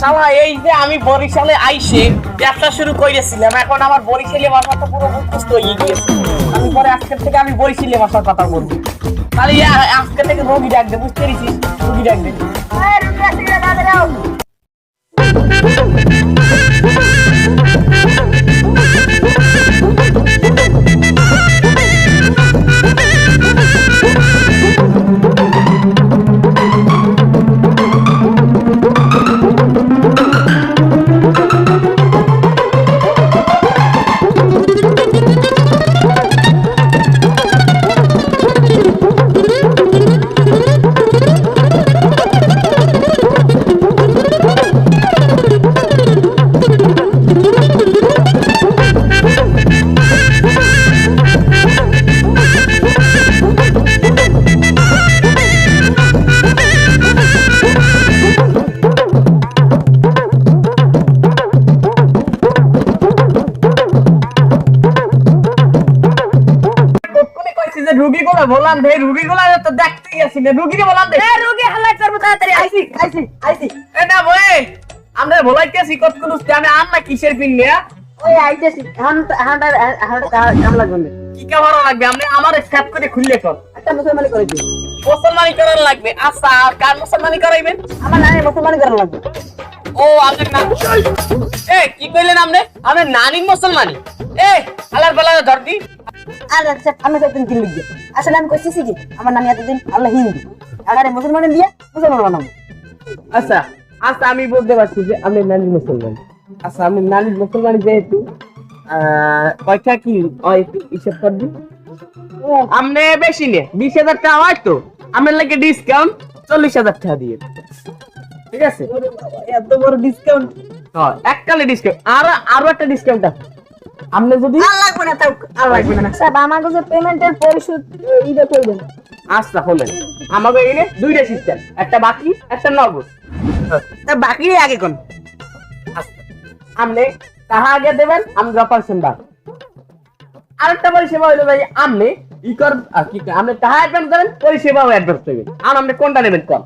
শালা এই যে আমি বরিশালে আইসে ব্যবসা শুরু করেছিলাম এখন আমার বরিশালি ভাষাটা পুরো মুখস্থ হয়ে গিয়েছে। আমি পরে আজকের থেকে আমি বরিশালে ভাষার কথা বলব তাহলে আজকে থেকে রোগী ডাকবে বুঝতে পেরেছিস? রোগী ডাকবে কতক্ষণে বললাম দে রুগীগুলো তো দেখতে গেছি না রুগীরে বললাম দে রোগী হালাই করব তাড়াতাড়ি। আইসি আইসি আইসি এ না বই আমরা বলাইতেছি আমি আর না কিসের পিন ওই আইতেছি এখন এখন এখন কাম লাগবে কি কাভার লাগবে? আপনি আমার স্ক্যাপ করে খুললে কর একটা মুসলমানি করে মুসলমানি করার লাগবে? আচ্ছা আর কার মুসলমানি করাইবেন? আমার নানি মুসলমানি করা লাগবে। ও আপনার নাম এ কি কইলেন আপনি? আপনার নানি মুসলমানি। এ আলার বেলা ধর দি। আর আচ্ছা আমি তো একদিন কিনবি গিয়ে। আসলে আমি কইতেছি কি আমার নানি এতদিন আল্লাহ হিন্দু। আরে মুসলমানি দিয়ে মুসলমান বানাবো। আচ্ছা আচ্ছা আমি বলতে পারছি যে আপনি নানি মুসলমান। আচ্ছা আমি নানি মুসলমান যেহেতু কয়টা কি হিসাব কর দিন বেশি নে বিশ হাজার টাকা হয় তো। আপনার লাগে ডিসকাউন্ট চল্লিশ হাজার টাকা দিয়ে। ঠিক আছে? এত বড় ডিসকাউন্ট হ্যাঁ এককালে ডিসকাউন্ট আর আরও একটা ডিসকাউন্ট আছে। আপনি যদি আর লাগবে না তাও আর লাগবে না। স্যার আমাকে যে পেমেন্টের পরিশোধ করবেন। আচ্ছা হলেন আমাকে এনে দুইটা সিস্টেম একটা বাকি একটা নগদ। তা বাকি আগে কোন? আচ্ছা আপনি তাহা আগে দেবেন আমি বাদ। আরেকটা পরিষেবা হইল ভাই আপনি ই কর কি আপনি তাহা অ্যাডভান্স দেবেন পরিষেবাও অ্যাডভান্স দেবেন। আর আপনি কোনটা নেবেন কম?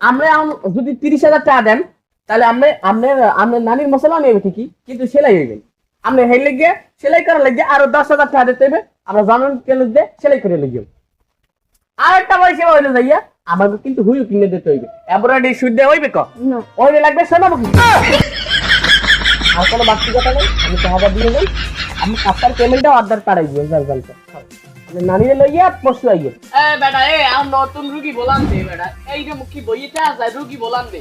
আমরা আম- যদি তিরিশ হাজার টাকা দেন তাহলে আপনি আপনার আপনার নানির মশলা নেবে ঠিকই কিন্তু সেলাই হয়ে হইবেন আপনি হেলে গিয়ে সেলাই করার লাগিয়ে আরও দশ হাজার টাকা দিতে হবে। আমরা জানুন কেন দিয়ে সেলাই করে লাগিয়ে আর একটা পরিষেবা হইল ভাইয়া আমাকে কিন্তু হুইল কিনে দিতে হইবে। এবারে সুদ দেওয়া হইবে কম ওই লাগবে শোনাবো কি আর কোনো বাড়তি কথা নেই আমি তো হাজার দিয়ে যাই আমি আপনার পেমেন্টটা অর্ডার পাঠাই দিই রেজাল্ট আমি নানিয়ে লইয়া পরশু আইয়ে। এ বেটা এ আম নতুন রুগী বলান দে বেটা। এই যে মুখি বইতে আছে রুগী বলান দে।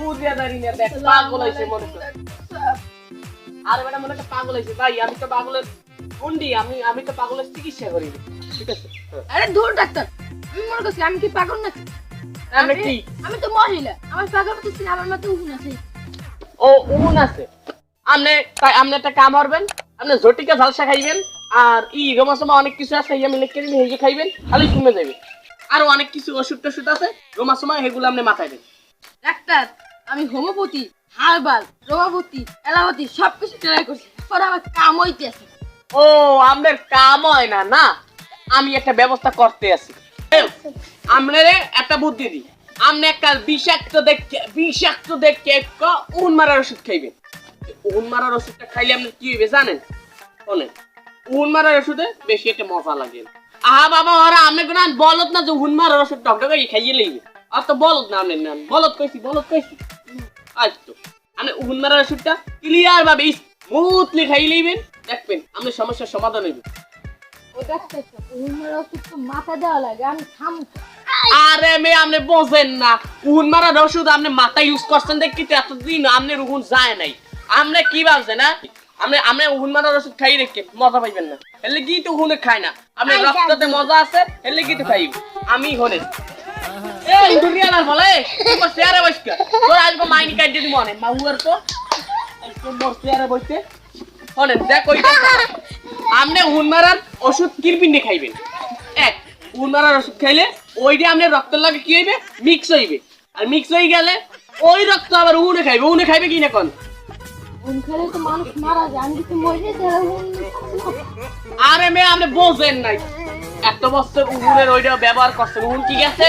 বুঝিয়া দাঁড়ি না দেখ পাগল হইছে মনে কর। আরে বেটা মনে পাগল হইছে ভাই আমি তো পাগলের গুন্ডি আমি আমি তো পাগলের চিকিৎসা করি ঠিক আছে? হ্যাঁ। আরে দূর ডাক্তার আমি মনে করছি আমি কি পাগল নাকি? আমি কি? আমি তো মহিলা আমার পাগল করতেছি না, আমার মাথা উহুন আছে। ও উমন আছে? আপনি তাই আপনি একটা কাম করবেন আপনি ঝটিকা ঝালসা খাইবেন আর ই রোমা সমা অনেক কিছু আছে হেগে খাইবেন খালি কমে যাবে আরও অনেক কিছু ওষুধ টষুধ আছে রোমা সময় সেগুলো আপনি মাথায় দেবেন ডাক্তার আমি হোমিওপ্যাথি হার্বাল, রোমাপতি এলাপতি সবকিছু ট্রাই করছি। পরে আমার কাম হইতে আছে ও আপনার কাম হয় না না? আমি একটা ব্যবস্থা করতে আছি। আপনারে একটা বুদ্ধি দিই। আপনি একটা বিষাক্ত দেখে বিষাক্ত দেখে একটা উন মারার ওষুধ খাইবেন। উন মারার ওষুধটা খাইলে আপনি কি হইবে জানেন? বলেন উন মারার ওষুধে বেশি একটা মজা লাগে আহা বাবা, ওরা আমি কোন বলত না যে উন মারার ওষুধ ডক্টর খাইয়ে লইবে। আর তো বলত না আপনি বলত কইছি বলত কইছি। আজ তো আপনি উন মারার ওষুধটা ক্লিয়ার ভাবে স্মুথলি খাইয়ে লইবেন। দেখবেন আপনি সমস্যার সমাধান হইবে। মাথা দেওয়া লাগে আমি থাম আরে মে আপনি বোঝেন না। উন মারার ওষুধ আপনি মাথা ইউজ করছেন দেখি তো এতদিন আপনি রুহুন যায় নাই। আপনি কি ভাবছেন না আপনি আপনি উহুন মারার ওষুধ খাই রেখে মজা পাইবেন না। এলে কি তো উহুনে খায় না। আপনি রক্ততে মজা আছে এলে কি তো খাই আমি হনে এই দুনিয়া না বলে? তোর চেয়ারে বসকা। তোর আজকে মাইনি কাট দিয়ে দিব অনেক। মাউয়ার তো? তোর চেয়ারে বসতে? হনে দেখ ওই আপনি উহুন মারার ওষুধ কিরপিন্ডে খাইবেন। এক উহুন মারার ওষুধ খাইলে ওইটা আপনার রক্তের লাগে কি হইবে? মিক্স হইবে। আর মিক্স হয়ে গেলে ওই রক্ত আবার উনে খাইবে। উনে খাইবে কি না কোন? আরে মে আপনি বোঝেন নাই। এত বছর উহুনের ওইটা ব্যবহার উহুন কি গেছে?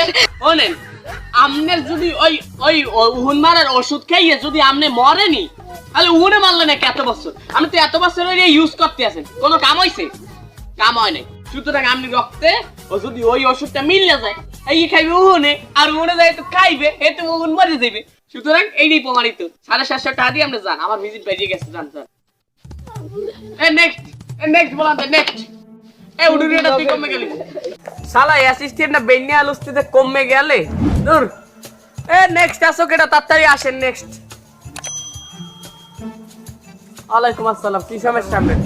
যদি ওই ওই উহুন মারার ওষুধ খাইয়ে যদি আমনে মরেনি, তাহলে উহুনে মারলেন না এত বছর? আপনি তো এত বছর ওই ইউজ করতে আছেন কোনো কাম কাম হয় নাই। সুতরাং রক্তে ও যদি ওই ওষুধটা মিললে যায়, এই খাইবে উহুনে, আর উহুনে যায় তো খাইবে এতে উহুন সুতরাং এইটাই প্রমাণিত। সাড়ে সাতশো টাকা দিয়ে আপনি যান আমার ভিজিট বেরিয়ে গেছে যান নেক্সট নেক্সট নেক্সট এ উডুরিটা তুই কমে গেলি। শালা অ্যাসিস্ট্যান্ট না বেন্যা আলুস্তিতে কমে গেলে? দূর এ নেক্সট আসো কেটা তাড়াতাড়ি আসেন নেক্সট ওয়ালাইকুম আসসালাম কি সমস্যা আপনার?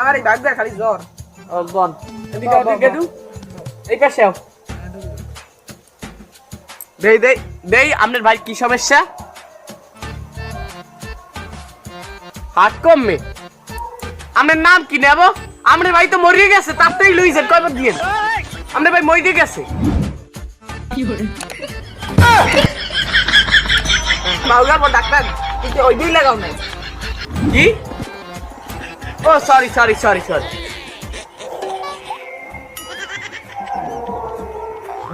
আমার এই বাগদার খালি জ্বর। ও বন। এদিকে এদিকে দু এই পাশে আও। দেই দেই দেই আপনার ভাই কি সমস্যা? হাত কমবে আপনার নাম কি নেব? আপনার ভাই তো মরিয়ে গেছে তাড়াতাড়ি লইছেন কয়বার দিয়ে আপনার ভাই মরিয়ে গেছে। পর ডাক্তার, কিন্তু ওই দিই লাগাও নাই। কি? ও সরি সরি সরি সরি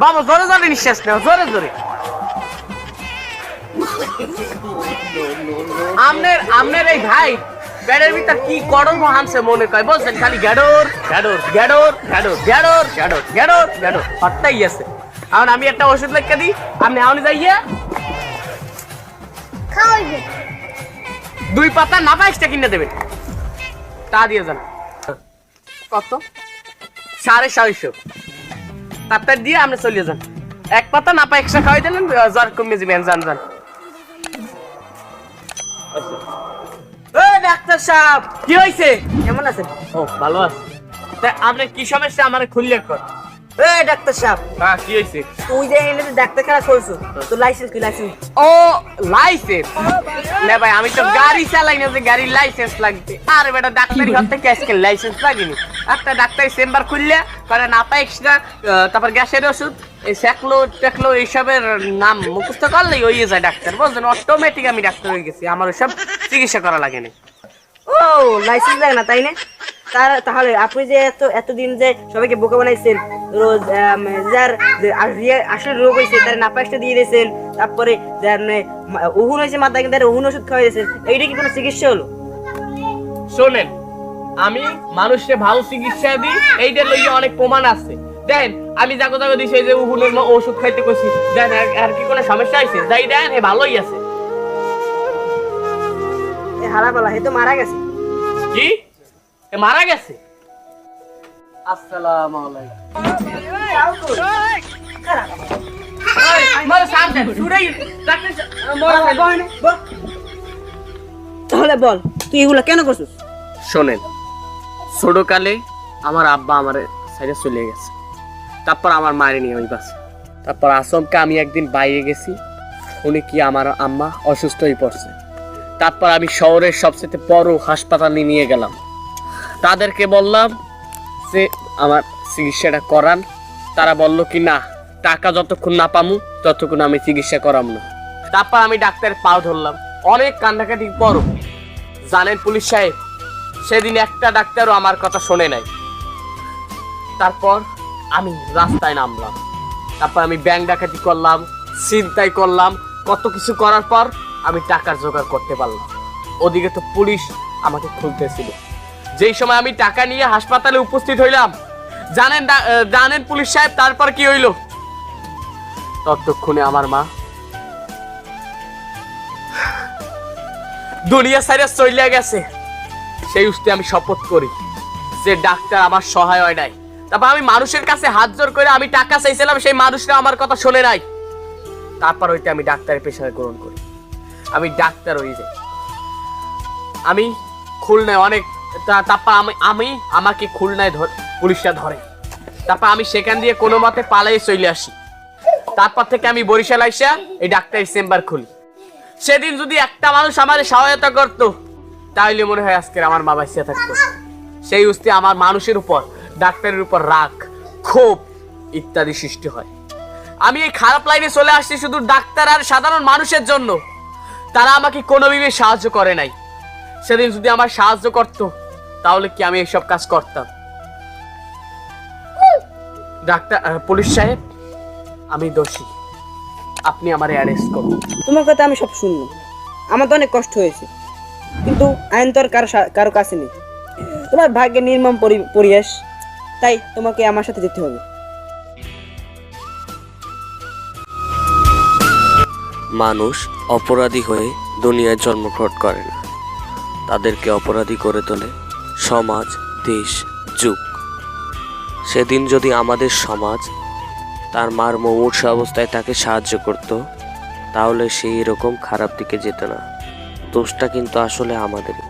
বাবা, জোরে জোরে নিঃশ্বাস নেও, জোরে জোরে। আমনের আমনের এই ভাই ভিতর কি গরম হানছে মনে কয়? বলছেন খালি গ্যাডোর গ্যাডোর গ্যাডোর গ্যাডোর গ্যাডোর গ্যাডোর গ্যাডোর গ্যাডোর হট্টাই আছে। এখন আমি একটা ওষুধ লিখে দিই আপনি যাইয়ে। দুই পাতা না বাইশটা কিনে দেবেন। তা দিয়ে যান। কত? সাড়ে ছয়শো। তারপর দিয়ে আপনি চলে যান। এক পাতা না পাই একশো খাওয়াই দিলেন জ্বর কমে যাবেন যান যান। ডাক্তার সাহেব। কি হয়েছে? কেমন আছেন? ও ভালো আছে। তা আপনার কি সমস্যা? আমার খুললে কর এই ডাক্তার সাহেব। হ্যাঁ কি হয়েছে? তুই যে এনে যে করছ তো লাইসেন্স কি লাইসেন্স ও লাইসেন্স না ভাই আমি তো গাড়ি চালাই না যে গাড়ির লাইসেন্স লাগবে। আর বেটা ডাক্তারি ঘর থেকে আজকে লাইসেন্স লাগেনি। একটা ডাক্তারি চেম্বার খুললে করে না এক্সট্রা তারপর গ্যাসের ওষুধ এই স্যাকলো টেকলো এইসবের নাম মুখস্থ করলেই হয়ে যায় ডাক্তার বলছেন অটোমেটিক আমি ডাক্তার হয়ে গেছি আমার ওইসব চিকিৎসা করা লাগেনি। ও লাইসেন্স লাগে না তাই না? তার তাহলে আপনি যে এত এতদিন যে সবাইকে বোকা বানাইছেন রোজ যার যে আসলে রোগ হয়েছে তার নাপাকটা দিয়ে দিয়েছেন তারপরে যার উহুন হয়েছে মাথা কিন্তু উহুন ওষুধ খাওয়াই দিয়েছেন এইটা কি কোনো চিকিৎসা হলো? শোনেন আমি মানুষকে ভালো চিকিৎসা দিই এইটা লইয়ে অনেক প্রমাণ আছে। দেন আমি যাকে যাকে দিছি এই যে উহুনের ওষুধ খাইতে কইছি। দেন আর- কি কোনো সমস্যা হয়েছে যাই দেন হে ভালোই আছে। এ হারাপালা হে তো মারা গেছে। কি এ মারা গেছে? আসসালামু। তাহলে বল তুই এগুলা কেন করছিস? শোনেন ছোটকালে আমার আব্বা আমার সাইডে চলে গেছে। তারপর আমার মায়ের নিয়ে ওই বাসে তারপর আসমকে আমি একদিন বাইরে গেছি উনি কি আমার আম্মা অসুস্থ হয়ে পড়ছে। তারপর আমি শহরের সবচেয়ে বড় হাসপাতালে নিয়ে গেলাম। তাদেরকে বললাম যে, আমার চিকিৎসাটা করান। তারা বলল কি, না, টাকা যতক্ষণ না পামু, ততক্ষণ আমি চিকিৎসা করাম না। তারপর আমি ডাক্তারের পাও ধরলাম। অনেক কান্নাকাটি পরও জানেন পুলিশ সাহেব, সেদিন একটা ডাক্তারও আমার কথা শোনে নাই। তারপর আমি রাস্তায় নামলাম। তারপর আমি ব্যাংক ডাকাতি করলাম চিন্তাই করলাম, কত কিছু করার পর আমি টাকার জোগাড় করতে পারলাম। ওদিকে তো পুলিশ আমাকে খুলতেছিল। যেই সময় আমি টাকা নিয়ে হাসপাতালে উপস্থিত হইলাম, জানেন জানেন পুলিশ সাহেব, তারপর কি হইল? ততক্ষণে আমার মা দুনিয়া সাইডে চলে গেছে। সেই উস্তে আমি শপথ করি যে ডাক্তার আমার সহায় হয় নাই। তারপর আমি মানুষের কাছে হাত জোর করে আমি টাকা চাইছিলাম, সেই মানুষরা আমার কথা শোনে নাই। তারপর হইতে আমি ডাক্তারের পেশায় গ্রহণ করি। আমি ডাক্তার হয়ে যাই। আমি খুলনায় অনেক তারপর আমি আমি আমাকে খুলনায় ধর, পুলিশরা ধরে। তারপর আমি সেখান দিয়ে কোনো মতে পালাই চলে আসি। তারপর থেকে আমি বরিশাল আইসা এই ডাক্তারের চেম্বার খুলি। সেদিন যদি একটা মানুষ আমার সহায়তা করতো তাহলে মনে হয় আজকের আমার মা বাঁচিয়ে থাকতো। সেই উস্তে আমার মানুষের উপর, ডাক্তারের উপর রাগ, ক্ষোভ ইত্যাদি সৃষ্টি হয়। আমি এই খারাপ লাইনে চলে আসছি শুধু ডাক্তার আর সাধারণ মানুষের জন্য। তারা আমাকে কোনোভাবে সাহায্য করে নাই। সেদিন যদি আমার সাহায্য করতো তাহলে কি আমি এইসব কাজ করতাম? ডাক্তার পুলিশ সাহেব আমি দোষী। আপনি আমার অ্যারেস্ট করুন। তোমার কথা আমি সব শুনলাম। আমার তো অনেক কষ্ট হয়েছে। কিন্তু আইন তো আর কারও কারও কাছে নেই। তোমার ভাগ্যে নির্মম পরি- পরিবেশ। তাই তোমাকে আমার সাথে যেতে হবে। মানুষ অপরাধী হয়ে দুনিয়ায় জন্মগ্রহণ করে না। তাদেরকে অপরাধী করে তোলে সমাজ, দেশ, যুগ। সেদিন যদি আমাদের সমাজ তার মার মমূর্ষ অবস্থায় তাকে সাহায্য করত, তাহলে সেই এরকম খারাপ দিকে যেত না। দোষটা কিন্তু আসলে আমাদেরই।